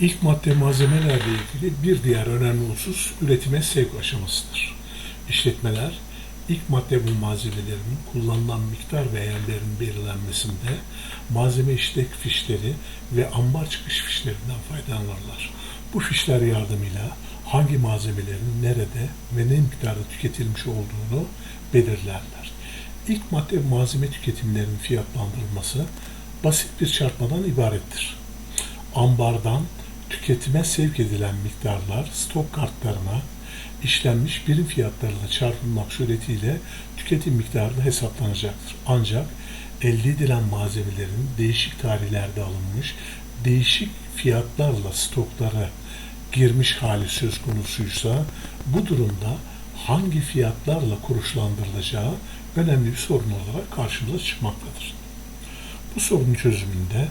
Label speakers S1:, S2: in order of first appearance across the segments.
S1: İlk madde malzemelerle ilgili bir diğer önemli husus üretime sevk aşamasıdır. İşletmeler ilk madde bu malzemelerin kullanılan miktar ve yerlerin belirlenmesinde malzeme işlek fişleri ve ambar çıkış fişlerinden faydalanırlar. Bu fişler yardımıyla hangi malzemelerin nerede ve ne miktarda tüketilmiş olduğunu belirlerler. İlk madde malzeme tüketimlerinin fiyatlandırılması basit bir çarpmadan ibarettir. Ambardan tüketime sevk edilen miktarlar stok kartlarına işlenmiş birim fiyatlarıyla çarpılmak suretiyle tüketim miktarı hesaplanacaktır. Ancak elde edilen malzemelerin değişik tarihlerde alınmış, değişik fiyatlarla stoklara girmiş hali söz konusuysa bu durumda hangi fiyatlarla kuruşlandırılacağı önemli bir sorun olarak karşımıza çıkmaktadır. Bu sorunun çözümünde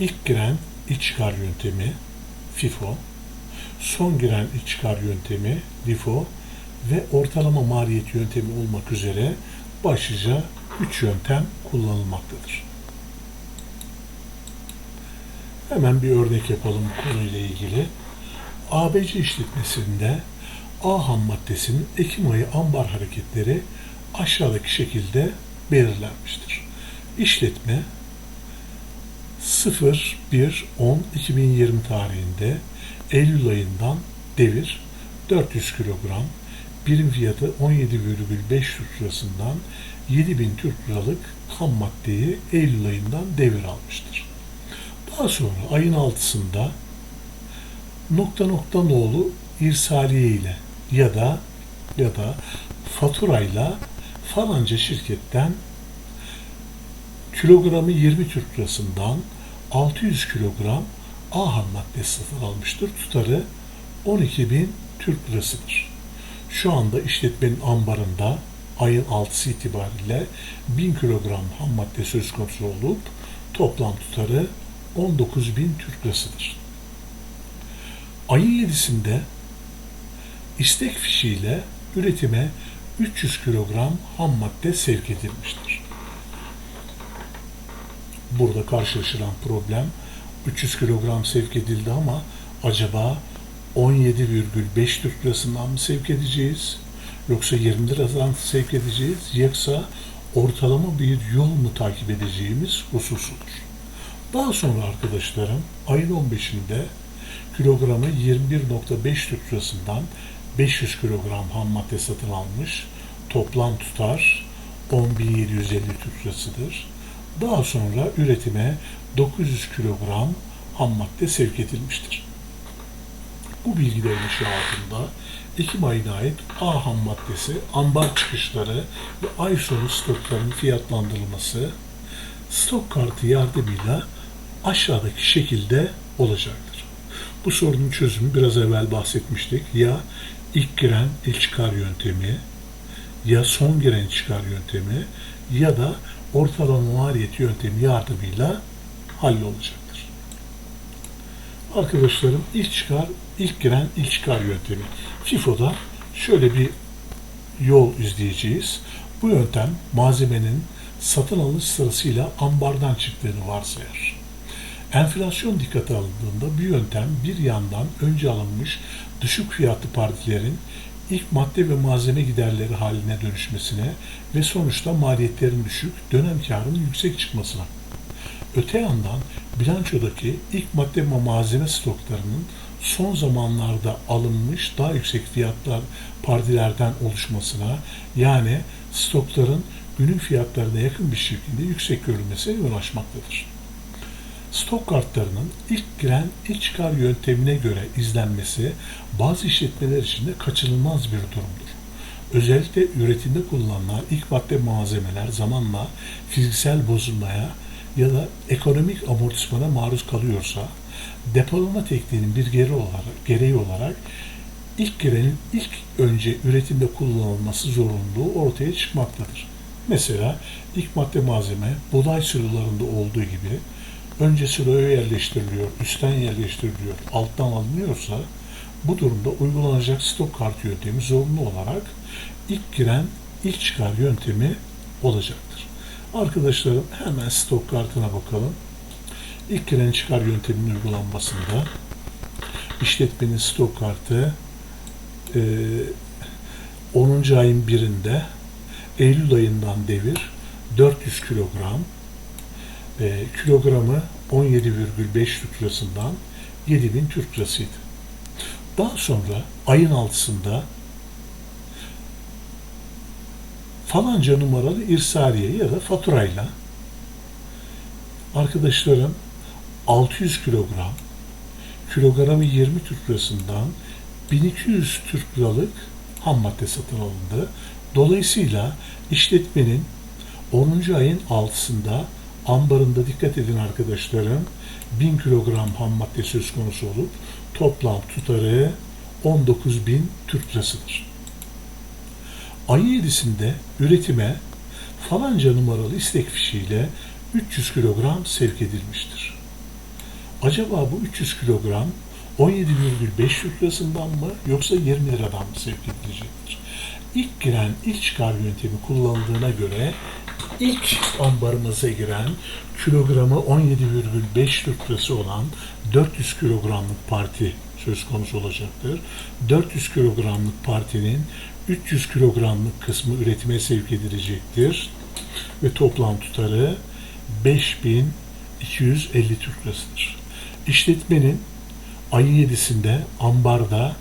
S1: ilk giren iç çıkar yöntemi FIFO, son giren iç çıkar yöntemi LIFO ve ortalama maliyet yöntemi olmak üzere başlıca 3 yöntem kullanılmaktadır. Hemen bir örnek yapalım bu konuyla ilgili. ABC işletmesinde A ham maddesinin Ekim ayı ambar hareketleri aşağıdaki şekilde belirlenmiştir. İşletme 01.10.2020 tarihinde Eylül ayından devir 400 kilogram, birim fiyatı 17,5 Türk lirasından 7000 Türk liralık ham maddeyi Eylül ayından devir almıştır. Daha sonra ayın 6'sında nokta nokta nolu irsaliye ile ya da ya da faturayla falanca şirketten kilogramı 20 Türk lirasından 600 kilogram A ham maddesi satın almıştır. Tutarı 12.000 Türk lirasıdır. Şu anda işletmenin ambarında ayın 6'sı itibariyle 1000 kilogram ham madde söz konusu olup toplam tutarı 19.000 Türk lirasıdır. Ayın 7'sinde istek fişiyle üretime 300 kilogram ham madde sevk edilmiştir. Burada karşılaşılan problem 300 kilogram sevk edildi ama acaba 17,5 Türk lirasından mı sevk edeceğiz? Yoksa 20 liradan sevk edeceğiz? Yoksa ortalama bir yol mu takip edeceğimiz hususudur. Daha sonra arkadaşlarım ayın 15'inde kilogramı 21.5 Türk lirasından 500 kilogram ham madde satın almış. Toplam tutar 10.750 Türk lirasıdır. Daha sonra üretime 900 kilogram ham madde sevk edilmiştir. Bu bilgilerin ışığı altında Ekim ayına ait A ham maddesi, ambar çıkışları ve ay sonu stokların fiyatlandırılması stok kartı yardımıyla aşağıdaki şekilde olacaktır. Bu sorunun çözümü biraz evvel bahsetmiştik. Ya ilk giren ilk çıkar yöntemi, ya son giren çıkar yöntemi ya da ortalama maliyet yöntemi yardımıyla hallolacaktır. Arkadaşlarım ilk çıkar, ilk giren ilk çıkar yöntemi. FIFO'da şöyle bir yol izleyeceğiz. Bu yöntem malzemenin satın alış sırasıyla ambardan çıktığını varsayar. Enflasyon dikkate alındığında bu yöntem bir yandan önce alınmış düşük fiyatlı partilerin ilk madde ve malzeme giderleri haline dönüşmesine ve sonuçta maliyetlerin düşük, dönem karının yüksek çıkmasına. Öte yandan bilançodaki ilk madde ve malzeme stoklarının son zamanlarda alınmış daha yüksek fiyatlar partilerden oluşmasına yani stokların günün fiyatlarına yakın bir şekilde yüksek görülmesine yol açmaktadır. Stok kartlarının ilk giren ilk çıkar yöntemine göre izlenmesi bazı işletmeler için de kaçınılmaz bir durumdur. Özellikle üretimde kullanılan ilk madde malzemeler zamanla fiziksel bozulmaya ya da ekonomik amortismana maruz kalıyorsa depolama tekniğinin bir gereği olarak, gereği olarak ilk girenin ilk önce üretimde kullanılması zorunluluğu ortaya çıkmaktadır. Mesela ilk madde malzeme buğday silolarında olduğu gibi önce siloya yerleştiriliyor, üstten yerleştiriliyor, alttan alınıyorsa bu durumda uygulanacak stok kart yöntemi zorunlu olarak ilk giren ilk çıkar yöntemi olacaktır. Arkadaşlarım hemen stok kartına bakalım. İlk giren çıkar yönteminin uygulanmasında işletmenin stok kartı e, 10. ayın birinde Eylül ayından devir 400 kilogram e, kilogramı 17,5 Türk lirasından 7000 Türk lirasıydı. Daha sonra ayın altısında falanca numaralı irsaliye ya da faturayla arkadaşlarım 600 kilogram kilogramı 20 Türk lirasından 1200 Türk liralık ham madde satın alındı. Dolayısıyla işletmenin 10. ayın altısında ambarında dikkat edin arkadaşlarım 1000 kilogram ham madde söz konusu olup toplam tutarı 19.000 Türk lirasıdır. Ayın 7'sinde üretime falanca numaralı istek fişiyle 300 kilogram sevk edilmiştir. Acaba bu 300 kilogram 17,5 Türk lirasından mı yoksa 20 liradan mı sevk edilecektir? İlk giren ilk çıkar yöntemi kullanıldığına göre ilk ambarımıza giren kilogramı 17,5 Türk lirası olan 400 kilogramlık parti söz konusu olacaktır. 400 kilogramlık partinin 300 kilogramlık kısmı üretime sevk edilecektir ve toplam tutarı 5250 Türk lirasıdır. İşletmenin ayın 7'sinde ambarda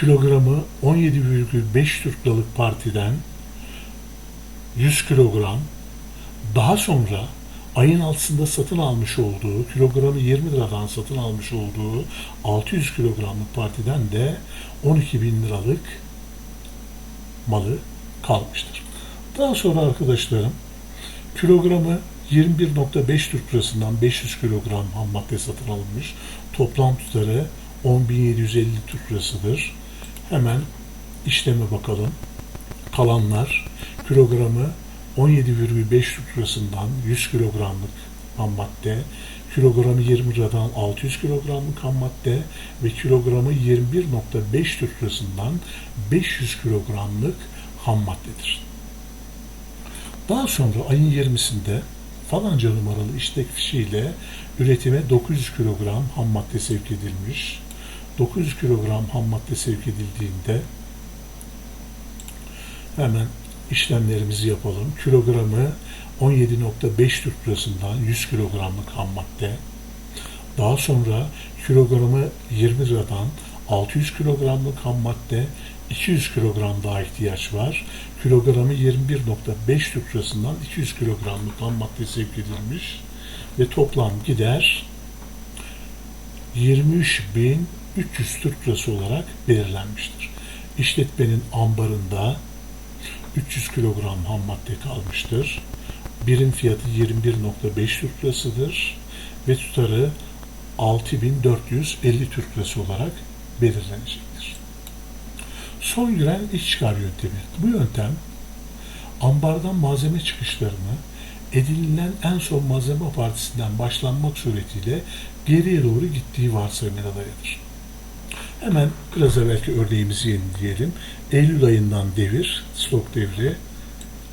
S1: kilogramı 17,5 Türk liralık partiden 100 kilogram daha sonra ayın altısında satın almış olduğu kilogramı 20 liradan satın almış olduğu 600 kilogramlık partiden de 12 bin liralık malı kalmıştır. Daha sonra arkadaşlarım kilogramı 21.5 Türk lirasından 500 kilogram ham madde satın alınmış. Toplam tutarı 10.750 Türk lirasıdır. Hemen işleme bakalım. Kalanlar kilogramı 17,5 Türk lirasından 100 kilogramlık ham madde, kilogramı 20 liradan 600 kilogramlık ham madde ve kilogramı 21.5 Türk lirasından 500 kilogramlık ham maddedir. Daha sonra ayın 20'sinde falanca numaralı istek fişiyle üretime 900 kilogram ham madde sevk edilmiş. 900 kilogram ham madde sevk edildiğinde hemen işlemlerimizi yapalım. Kilogramı 17.5 Türk lirasından 100 kilogramlık ham madde. Daha sonra kilogramı 20 liradan 600 kilogramlık ham madde 200 kilogram daha ihtiyaç var. Kilogramı 21.5 Türk lirasından 200 kilogramlık ham madde sevk edilmiş ve toplam gider 23.300 Türk lirası olarak belirlenmiştir. İşletmenin ambarında 300 kilogram ham madde kalmıştır. Birim fiyatı 21.5 Türk lirasıdır ve tutarı 6450 Türk lirası olarak belirlenecektir. Son giren iç çıkar yöntemi. Bu yöntem ambardan malzeme çıkışlarını edinilen en son malzeme partisinden başlanmak suretiyle geriye doğru gittiği varsayımına dayanır. Hemen biraz evvelki örneğimizi yenileyelim. Eylül ayından devir, stok devri.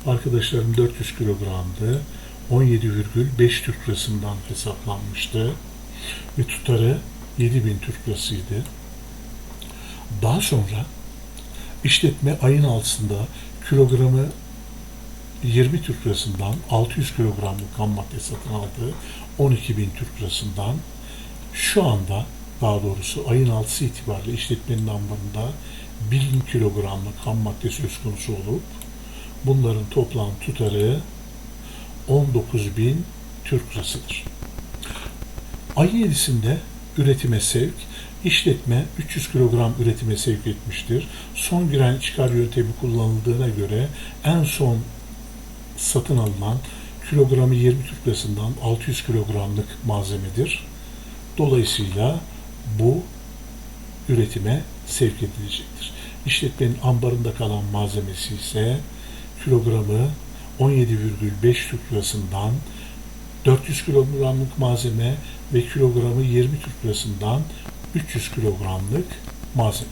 S1: Arkadaşlarım 400 kilogramdı. 17,5 Türk lirasından hesaplanmıştı. Ve tutarı 7000 Türk lirasıydı. Daha sonra işletme ayın altında kilogramı 20 Türk lirasından 600 kilogramlık ham madde satın aldı. 12 bin Türk lirasından şu anda daha doğrusu ayın 6'sı itibariyle işletmenin ambarında 1000 kilogramlık ham madde söz konusu olup bunların toplam tutarı 19 bin Türk lirasıdır. Ayın 7'sinde üretime sevk, işletme 300 kilogram üretime sevk etmiştir. Son giren çıkar yöntemi kullanıldığına göre en son satın alınan kilogramı 20 Türk lirasından 600 kilogramlık malzemedir. Dolayısıyla bu üretime sevk edilecektir. İşletmenin ambarında kalan malzemesi ise kilogramı 17,5 Türk lirasından 400 kilogramlık malzeme ve kilogramı 20 Türk lirasından 300 kilogramlık malzeme.